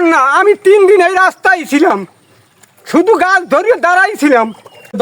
বন্যা আমি তিন দিন এই রাস্তায় ছিলাম। শুধু গাছ ধরিয়ে দাঁড়াই ছিলাম।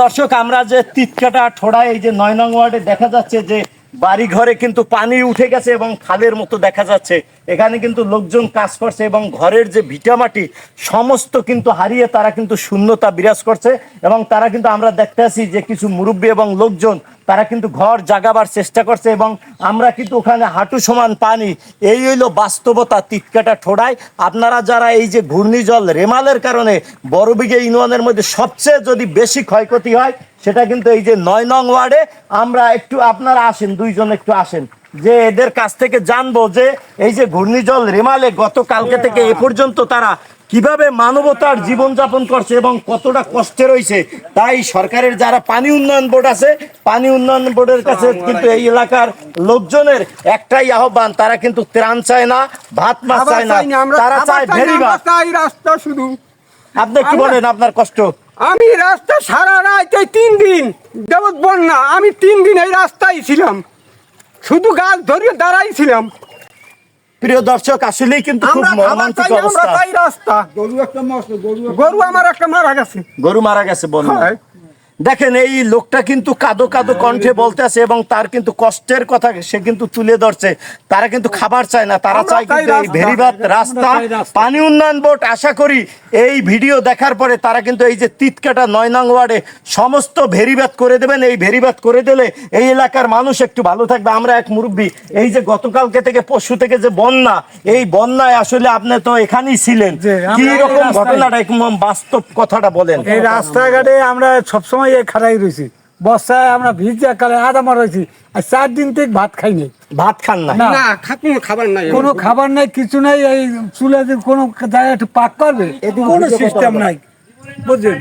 দর্শক, আমরা যে তিতকাটা ঠোড়ায় এই যে নয় নং ওয়ার্ডে দেখা যাচ্ছে যে বাড়ি ঘরে কিন্তু পানি উঠে গেছে এবং খালের মতো দেখা যাচ্ছে। এখানে কিন্তু লোকজন কাজ করছে এবং ঘরের যে ভিটামাটি সমস্ত কিন্তু হারিয়ে তারা কিন্তু শূন্যতা বিরাজ করছে এবং তারা কিন্তু আমরা দেখতে আছি যে কিছু মুরব্বী এবং লোকজন, তারা কিন্তু ঘর জাগাবার চেষ্টা করছে এবং আমরা কিন্তু ওখানে হাঁটু সমান পানি, এই হইল বাস্তবতা তিতকাটা ঠোড়ায় আপনারা যারা এই যে ঘূর্ণিজল রেমালের কারণে বড়বিঘে ইউনিয়নের মধ্যে সবচেয়ে যদি বেশি ক্ষয়ক্ষতি হয় সেটা কিন্তু এই যে নয় নং ওয়ার্ডে আমরা একটু আপনারা আসেন দুইজন একটু আসেন। যে এদের কাছ থেকে জানব যে এই যে ঘূর্ণিজল রেমালে গতকালকে থেকে এ পর্যন্ত তারা কীভাবে মানবতার জীবনযাপন করছে এবং কতটা কষ্টে রয়েছে তাই সরকারের যারা পানি উন্নয়ন বোর্ড আছে পানি উন্নয়ন বোর্ডের কাছে কিন্তু এই এলাকার লোকজনের একটাই আহ্বান তারা কিন্তু ত্রাণ চায় না ভাত মাছ চায় না তারা চায় ভেরি ভাত। রাস্তা শুধু। আপনি কি বলেন আপনার কষ্ট। আমি রাস্তা সারা রাত এই তিন দিন দেবত বন্যা আমি তিন দিন এই রাস্তায় ছিলাম। শুধু গাছ ধরিয়ে দাঁড়াই ছিলাম। প্রিয় দর্শক আসলেই কিন্তু খুব মর্মান্তিক চাই আমরা অবস্থা। রাস্তা। গরু একটা গরু গরু আমার একটা মারা গেছে। গরু মারা গেছে বন্যা। দেখেন এই লোকটা কিন্তু কাদো কাদো কণ্ঠে বলতে আছে এবং তার কিন্তু কষ্টের কথা সে কিন্তু তুলে ধরছে। তারা কিন্তু খাবার চায় না তারা চায় কিন্তু এই। ভেরিবাদ রাস্তা পানি উন্নয়ন বোর্ড আশা করি এই ভিডিও দেখার পরে তারা কিন্তু এই যে তিতকাটা নয় নং ওয়ার্ডে সমস্ত ভেরিবাদ করে দেবেন। এই ভেরিবাদ করে দিলে এই এলাকার মানুষ একটু ভালো থাকবে। আমরা এক মুরব্বী এই যে গতকালকে থেকে পশু থেকে যে বন্যা এই বন্যায় আসলে আপনি তো এখানেই ছিলেন। কি রকম ঘটনাটা একদম বাস্তব কথাটা বলেন। এই রাস্তাঘাটে আমরা সবসময় এই খাড়াই রয়েছি বর্ষায় আমরা ভিজা কালে আদামা রয়েছি আর চার দিন থেকে ভাত খাইনি ভাত খান না না। না কোনো খাবার নাই। কোনো খাবার নাই কিছু নাই এই চুলে যে কোনো জায়গায় একটু পাক করবে কোনো সিস্টেম নাই। বুঝলেন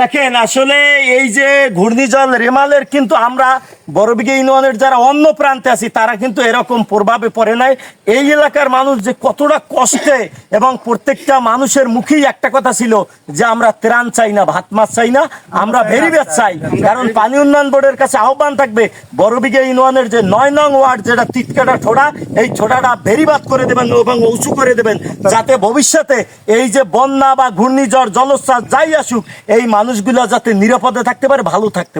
দেখেন, আসলে এই যে ঘূর্ণিঝড় রেমালের কিন্তু আমরা বড়বিঘে ইউনিয়নের যারা অন্য প্রান্তে আছি, তারা কিন্তু এরকম প্রভাবে পড়ে নাই। এই এলাকার মানুষ যে কতটা কষ্টে এবং প্রত্যেকটা মানুষের মুখেই একটা কথা ছিল যে আমরা ত্রাণ চাই না, ভাত মাছ চাই না, আমরা ভেরিবেজ চাই। কারণ পানি উন্নয়ন বোর্ডের কাছে আহ্বান থাকবে বড়বিঘে ইউনিয়নের যে নয় নং ওয়ার্ড, যেটা তিতকাটা ছোড়া এই ছোড়াটা ভেরিবাদ করে দেবেন, এবং উঁচু করে দেবেন, যাতে ভবিষ্যতে এই যে বন্যা বা ঘূর্ণিঝড়, জলোচ্ছ্বাস যাই আসুক এই মানুষগুলো যাতে নিরাপদে থাকতে পারে ভালো থাকতে পারে।